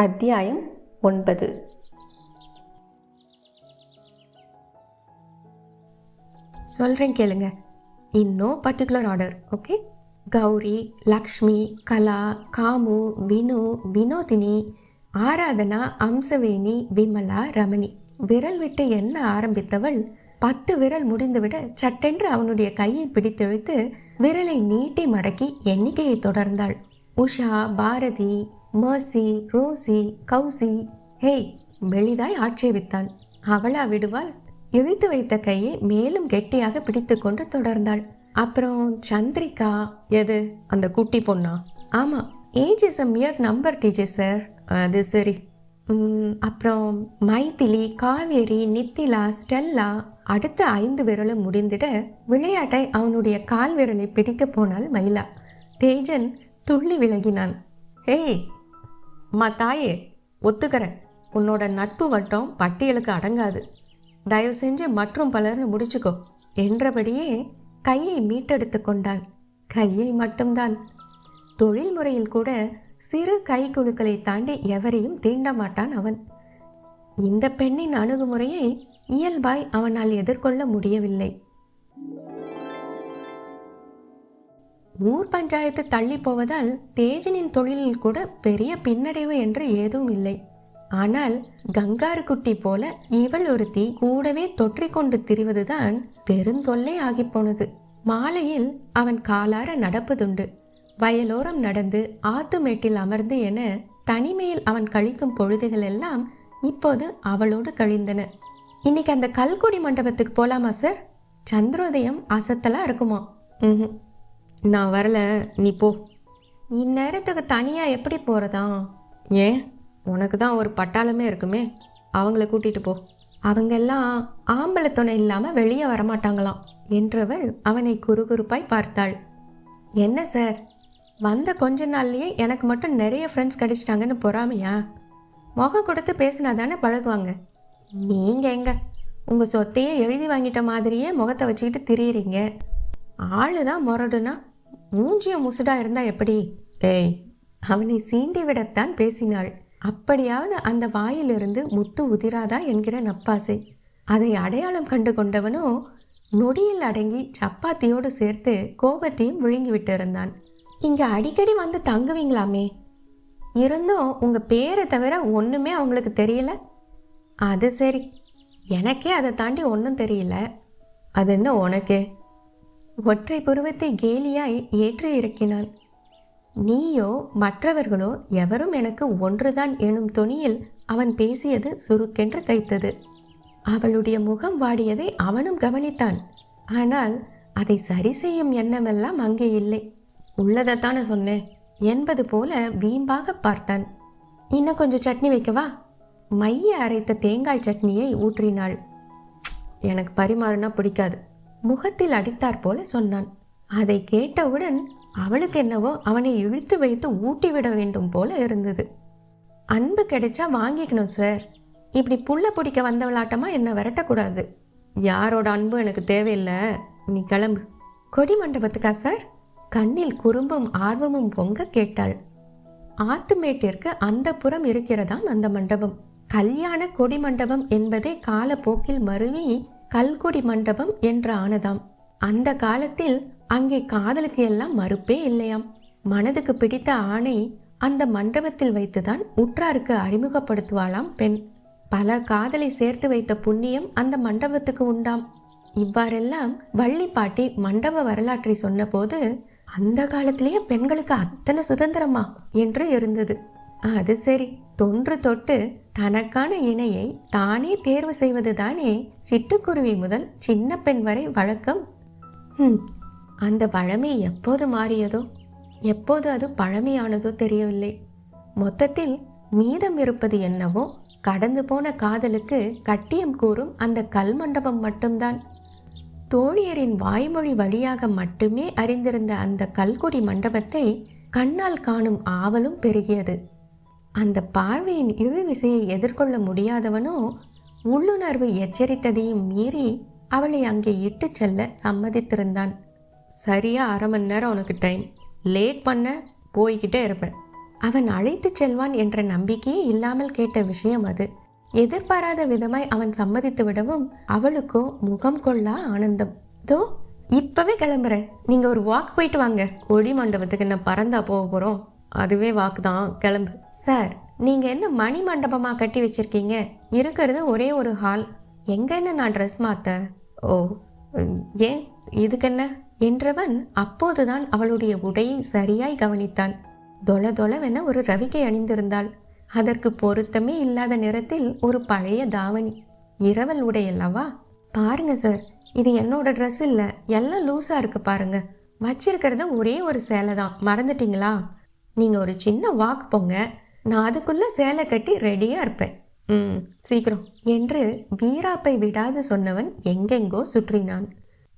அத்தியாயம் ஒன்பது. சொல்கிறேன் கேளுங்க. In no particular order okay Gowri Lakshmi Kala Kamu Vinu Vinodhini Aradhana Amsaveni Vimala Ramani. விரல் விட்டு என்ன ஆரம்பித்தவள்? பத்து விரல் முடிந்துவிட சட்டென்று அவனுடைய கையை பிடித்தெழுத்து விரலை நீட்டி மடக்கி எண்ணிக்கையை தொடர்ந்தாள். Usha Bharathi Mercy Rosie Kowsi. Hey மெளிதாய் ஆட்சேபித்தான். அவளா விடுவாள்? இழுத்து வைத்த கையை மேலும் கெட்டியாக பிடித்துக்கொண்டு தொடர்ந்தாள். அப்புறம் சந்திரிகா? எது? அந்த குட்டி பொண்ணா? ஆமாம் age is a mere number teacher sir. அது சரி அப்புறம் மைதிலி காவேரி நித்திலா ஸ்டெல்லா. அடுத்த ஐந்து விரலும் முடிந்திட விளையாட்டை அவனுடைய கால் விரலை பிடிக்க போனால் மயிலா. தேஜன் துள்ளி விலகினான். ஹேய் மா தாயே ஒத்துக்கிறேன். உன்னோட நட்பு வட்டம் பட்டியலுக்கு அடங்காது. தயவு செஞ்சு மற்றும் பலர்னு முடிச்சுக்கோ. என்றபடியே கையை மீட்டெடுத்து கொண்டான் கையை மட்டும்தான். தொழில் முறையில் கூட சிறு கைக்குழுக்களை தாண்டி எவரையும் தீண்ட மாட்டான் அவன். இந்த பெண்ணின் அணுகுமுறையை இயல்பாய் அவனால் எதிர்கொள்ள முடியவில்லை. ஊர் பஞ்சாயத்து தள்ளி போவதால் தேஜனின் தொழிலில் கூட பெரிய பின்னடைவு என்று ஏதும் இல்லை. ஆனால் கங்காரு குட்டி போல இவள் ஒருத்தி கூடவே தொற்றிக்கொண்டு திரிவதுதான் பெருந்தொல்லை ஆகிப்போனது மாலையில் அவன் காலார நடப்பதுண்டு. வயலோரம் நடந்து ஆத்துமேட்டில் அமர்ந்து என தனிமையில் அவன் கழிக்கும் பொழுதுகள் எல்லாம் இப்போது அவளோடு கழிந்தன. இன்னைக்கு அந்த கல்குடி மண்டபத்துக்கு போலாமா சார்? சந்திரோதயம் அசத்தலா இருக்குமா? ம் நான் வரல. நீ போ. இந்நேரத்துக்கு தனியா எப்படி போறதா? ஏன்? உனக்கு தான் ஒரு பட்டாளமே இருக்குமே. அவங்கள கூட்டிட்டு போ. அவங்கெல்லாம் ஆம்பளை துணை இல்லாம வெளியே வரமாட்டாங்களாம் என்றவள் அவனை குறுகுறுப்பாய் பார்த்தாள். என்ன சார்? வந்த கொஞ்ச நாள்லயே எனக்கு மட்டும் நிறைய ஃப்ரெண்ட்ஸ் கிடைச்சிட்டாங்கன்னு பொறாமையா? முகம் கொடுத்து பேசினா தானே பழகுவாங்க. நீங்க எங்க? உங்க சொத்தையே எழுதி வாங்கிட்ட மாதிரியே முகத்தை வச்சுக்கிட்டு திரியிறீங்க. ஆளு தான் முரடுனா மூஞ்சியும் முசுடா இருந்தா எப்படி? ஏய் அவனை சீண்டி விடத்தான் பேசினாள். அப்படியாவது அந்த வாயிலிருந்து முத்து உதிராதா என்கிற நப்பாசை. அதை அடையாளம் கண்டு கொண்டவனோ நொடியில் அடங்கி சப்பாத்தியோடு சேர்த்து கோபத்தையும் விழுங்கி விட்டிருந்தான். இங்க அடிக்கடி வந்து தங்குவீங்களாமே? இருந்தும் உங்க பேரை தவிர ஒண்ணுமே அவங்களுக்கு தெரியல? அது சரி. எனக்கே அதை தாண்டி ஒன்றும் தெரியல. அது என்ன உனக்கே? ஒற்றை புருவத்தை கேலியாய் ஏற்றி இறக்கினான் நீயோ மற்றவர்களோ எவரும் எனக்கு ஒன்றுதான் எனும் தொனியில் அவன் பேசியது சுருக்கென்று தைத்தது. அவளுடைய முகம் வாடியதை அவனும் கவனித்தான். ஆனால் அதை சரி செய்யும் எண்ணமெல்லாம் அங்கே இல்லை. உள்ளதைத்தானே சொன்னேன் என்பது போல வீம்பாக பார்த்தான். இன்னும் கொஞ்சம் சட்னி வைக்கவா? மைய அரைத்த தேங்காய் சட்னியை ஊற்றினாள். எனக்கு பரிமாறுனா பிடிக்காது. முகத்தில் அடித்தாற் போல சொன்னான். அதை கேட்டவுடன் அவளுக்கு என்னவோ அவனை இழுத்து வைத்து ஊட்டி விட வேண்டும் போல இருந்தது. அன்பு கிடைச்சா வாங்கிக்கணும் சார் இப்படி புள்ள பிடிக்க வந்தவளாட்டமா என்னை விரட்டக்கூடாது. யாரோட அன்பு எனக்கு தேவையில்லை? நீ கிளம்பு. கொடி மண்டபத்துக்கா சார் கண்ணில் குறும்பும் ஆர்வமும் பொங்க கேட்டாள். ஆத்துமேட்டிற்கு அந்த புறம் இருக்கிறதாம் அந்த மண்டபம். கல்யாண கொடி மண்டபம் என்பதே காலப்போக்கில் மருவி கல்கொடி மண்டபம் என்று ஆனதாம். அந்த காலத்தில் அங்கே காதலுக்கு எல்லாம் மறுப்பே இல்லையாம். மனதுக்கு பிடித்த ஆணை அந்த மண்டபத்தில் வைத்துதான் உற்றாருக்கு அறிமுகப்படுத்துவாளாம் பெண். பல காதலை சேர்த்து வைத்த புண்ணியம் அந்த மண்டபத்துக்கு உண்டாம். இவ்வாறெல்லாம் வள்ளி பாட்டி மண்டப வரலாற்றை சொன்னபோது அந்த காலத்திலேயே பெண்களுக்கு அத்தனை சுதந்திரமா? என்று இருந்தது. அது சரி தொன்று தொட்டு தனக்கான இணையை தானே தேர்வு செய்வது தானே சிட்டுக்குருவி முதல் சின்ன பெண் வரை வழக்கம்? அந்த பழமை எப்போது மாறியதோ? எப்போது அது பழமையானதோ தெரியவில்லை. மொத்தத்தில் மீதம் இருப்பது என்னவோ? கடந்து போன காதலுக்கு கட்டியம் கூறும் அந்த கல் மண்டபம் மட்டும்தான். தோழியரின் வாய்மொழி வழியாக மட்டுமே அறிந்திருந்த அந்த கல்குடி மண்டபத்தை கண்ணால் காணும் ஆவலும் பெருகியது. அந்த பார்வையின் இழுவிசையை எதிர்கொள்ள முடியாதவனோ உள்ளுணர்வு எச்சரித்ததையும் மீறி அவளை அங்கே இட்டு செல்ல சம்மதித்திருந்தான். சரியா அரை மணி நேரம் உனக்கு டைம் லேட் பண்ண போய்கிட்டே இருப்பேன். அவன் அழைத்து செல்வான் என்ற நம்பிக்கையே இல்லாமல் கேட்ட விஷயம் அது. எதிர்பாராத விதமாய் அவன் சம்மதித்து விடவும் அவளுக்கோ முகம் கொள்ளா ஆனந்தம். தோ இப்பவே கிளம்புறேன். நீங்க ஒரு வாக் போயிட்டு வாங்க. கொடி மண்டபத்துக்கு என்ன பறந்தா போக போறோம். அதுவே வாக்கு தான் கிளம்பு. சார் நீங்கள் என்ன மணி மண்டபமாக கட்டி வச்சிருக்கீங்க? இருக்கிறது ஒரே ஒரு ஹால். எங்க என்ன நான் ட்ரெஸ் மாற்ற ஓ ஏன்? இதுக்கென்ன? என்றவன் அப்போதுதான் அவளுடைய உடையை சரியாய் கவனித்தான். தொல தொலவென ஒரு ரவிக்கை அணிந்திருந்தாள். அதற்கு பொருத்தமே இல்லாத நிறத்தில் ஒரு பழைய தாவணி. இரவல் உடை அல்லவா? பாருங்க சார் இது என்னோட ட்ரெஸ் இல்லை. எல்லாம் லூஸாக இருக்கு பாருங்க. வச்சிருக்கிறது ஒரே ஒரு சேலை தான் மறந்துட்டீங்களா? நீங்கள் ஒரு சின்ன வாக் போங்க. நான் அதுக்குள்ளே சேலை கட்டி ரெடியாக இருப்பேன். ம் சீக்கிரம். என்று வீராப்பை விடாது சொன்னவன் எங்கெங்கோ சுற்றினான்.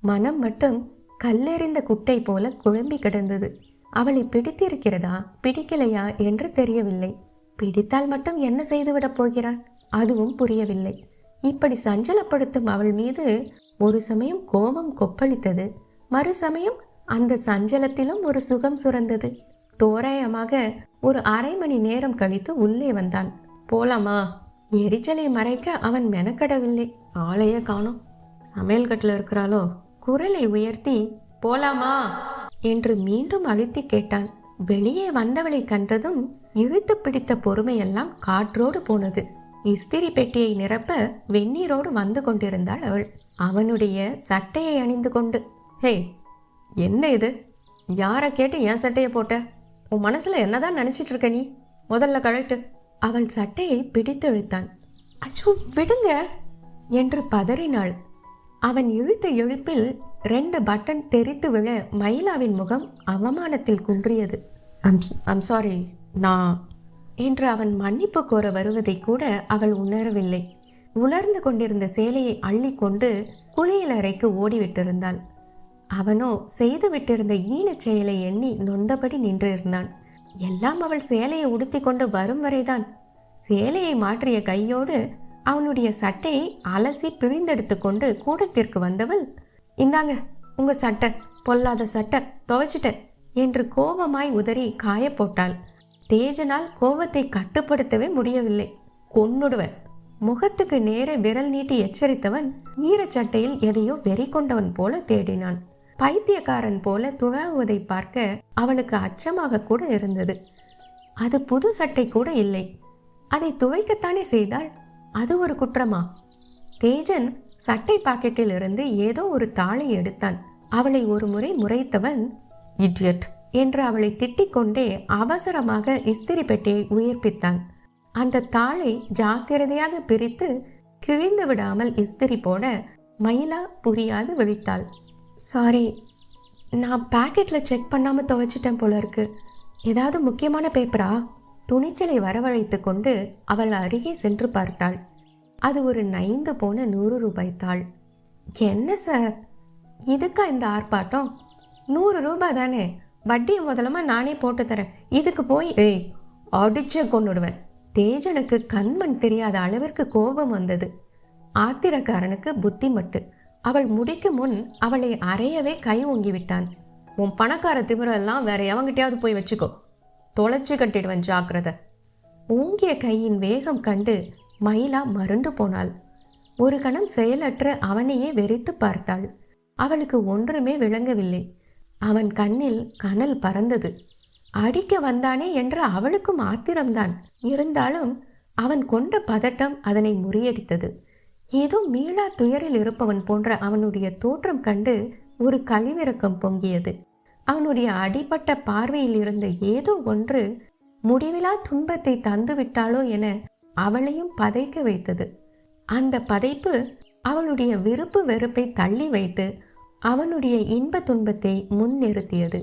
மனம் மட்டும் கல்லெறிந்த குட்டை போல குழம்பி கிடந்தது. அவளை பிடித்திருக்கிறதா பிடிக்கலையா என்று தெரியவில்லை. பிடித்தால் மட்டும் என்ன செய்துவிடப் போகிறான்? அதுவும் புரியவில்லை. இப்படி சஞ்சலப்படுத்தும் அவள் மீது ஒரு சமயம் கோபம் கொப்பளித்தது. மறு சமயம் அந்த சஞ்சலத்திலும் ஒரு சுகம் சுரந்தது. தோராயமாக ஒரு அரை மணி நேரம் கழித்து உள்ளே வந்தான். போலாமா? எரிச்சலை மறைக்க அவன் மெனக்கடவில்லை. ஆளையே காணும். சமையல் கட்டில் இருக்கிறாளோ? குரலை உயர்த்தி போலாமா? என்று மீண்டும் அழுத்தி கேட்டான். வெளியே வந்தவளை கண்டதும் இழுத்து பிடித்த பொறுமையெல்லாம் காற்றோடு போனது. இஸ்திரி பெட்டியை நிரப்ப வெந்நீரோடு வந்து கொண்டிருந்தாள் அவள். அவனுடைய சட்டையை அணிந்து கொண்டு ஹே என்ன இது? யாரை கேட்டு என் சட்டையை போட்ட? உன் மனசில் என்னதான் நினச்சிட்டு இருக்க நீ? முதல்ல கழட்டு. அவள் சட்டையை பிடித்து இழுத்தான். அச்சோ விடுங்க! என்று பதறினாள். அவன் இழுத்த இழுப்பில் ரெண்டு பட்டன் தெரித்து விழ மயிலாவின் முகம் அவமானத்தில் குன்றியது. அம் அம் சாரி நான் என்று அவன் மன்னிப்பு கோர வருவதை கூட அவள் உணரவில்லை. உலர்ந்து கொண்டிருந்த சேலையை அள்ளி கொண்டு குளியலறைக்கு ஓடிவிட்டிருந்தாள். அவனோ செய்து விட்டிருந்த ஈனச் செயலை எண்ணி நொந்தபடி நின்றிருந்தான் எல்லாம் அவள் சேலையை உடுத்தி கொண்டு வரும் வரைதான் சேலையை மாற்றிய கையோடு அவனுடைய சட்டையை அலசி பிரிந்தெடுத்து கொண்டு கூடத்திற்கு வந்தவள் இந்தாங்க உங்க சட்டை பொல்லாத சட்டை துவைச்சிட்டேன் என்று கோபமாய் உதறி காயப் போட்டாள். தேஜனால் கோபத்தை கட்டுப்படுத்தவே முடியவில்லை. கொன்னுடுவன். முகத்துக்கு நேரே விரல் நீட்டி எச்சரித்தவன் ஈரச்சட்டையில் எதையோ வெறி கொண்டவன் போல தேடினான். பைத்தியக்காரன் போல துழாவுவதை பார்க்க அவளுக்கு அச்சமாக கூட இருந்தது. அது புது சட்டை கூட இல்லை. அதை துவைக்கத்தானே செய்தாள்? அது ஒரு குற்றமா? தேஜன் சட்டை பாக்கெட்டில் இருந்து ஏதோ ஒரு தாளை எடுத்தான். அவளை ஒரு முறை முறைத்தவன் இடியட் என்று அவளை திட்டிக் கொண்டே அவசரமாக இஸ்திரி பெட்டியை உயிர்ப்பித்தான். அந்த தாளை ஜாக்கிரதையாக பிரித்து கிழிந்து விடாமல் இஸ்திரி போட மயிலா புரியாது விழித்தாள். சாரி நான் பாக்கெட்டில் செக் பண்ணாமல் துவைச்சிட்டேன் போல இருக்கு. ஏதாவது முக்கியமான பேப்பரா துணிச்சலை வரவழைத்து கொண்டு அவள் அருகே சென்று பார்த்தாள். அது ஒரு நைந்து போன நூறு ரூபாய் தாள். என்ன சார்? இதுக்கா இந்த ஆர்ப்பாட்டம்? நூறு ரூபாய் தானே? வட்டியை முதலமாக நானே போட்டு தரேன். இதுக்கு போய் ஏய் அடிச்சு கொண்டுடுவேன் தேஜனுக்கு கண்மண் தெரியாத அளவிற்கு கோபம் வந்தது. ஆத்திரக்காரனுக்கு புத்தி மட்டு அவள் முடிக்கும் முன் அவளை அறையவே கை ஓங்கி விட்டான். உன் பணக்கார திமிரெல்லாம் வேற எவங்கிட்டயாவது போய் வச்சுக்கோ. தொலைச்சு கட்டிடுவேன் ஜாக்கிரதை. ஓங்கிய கையின் வேகம் கண்டு மயிலா மருண்டு போனாள். ஒரு கணம் செயலற்ற அவனையே வெறித்து பார்த்தாள். அவளுக்கு ஒன்றுமே விளங்கவில்லை. அவன் கண்ணில் கனல் பறந்தது. அடிக்க வந்தானே என்ற அவளுக்கும் ஆத்திரம்தான். இருந்தாலும் அவன் கொண்ட பதட்டம் அதனை முறியடித்தது. ஏதோ மீளா துயரில் இருப்பவன் போன்ற அவனுடைய தோற்றம் கண்டு ஒரு கழிவிறக்கம் பொங்கியது. அவனுடைய அடிபட்ட பார்வையில் இருந்த ஏதோ ஒன்று முடிவிலா துன்பத்தை தந்துவிட்டாளோ என அவளையும் பதைக்க வைத்தது. அந்த பதைப்பு அவளுடைய விருப்பு வெறுப்பை தள்ளி வைத்து அவனுடைய இன்ப துன்பத்தை முன்னிறுத்தியது.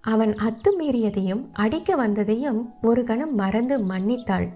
அவன் அத்துமீறியதையும் அடிக்க வந்ததையும் ஒரு கணம் மறந்து மன்னித்தாள்.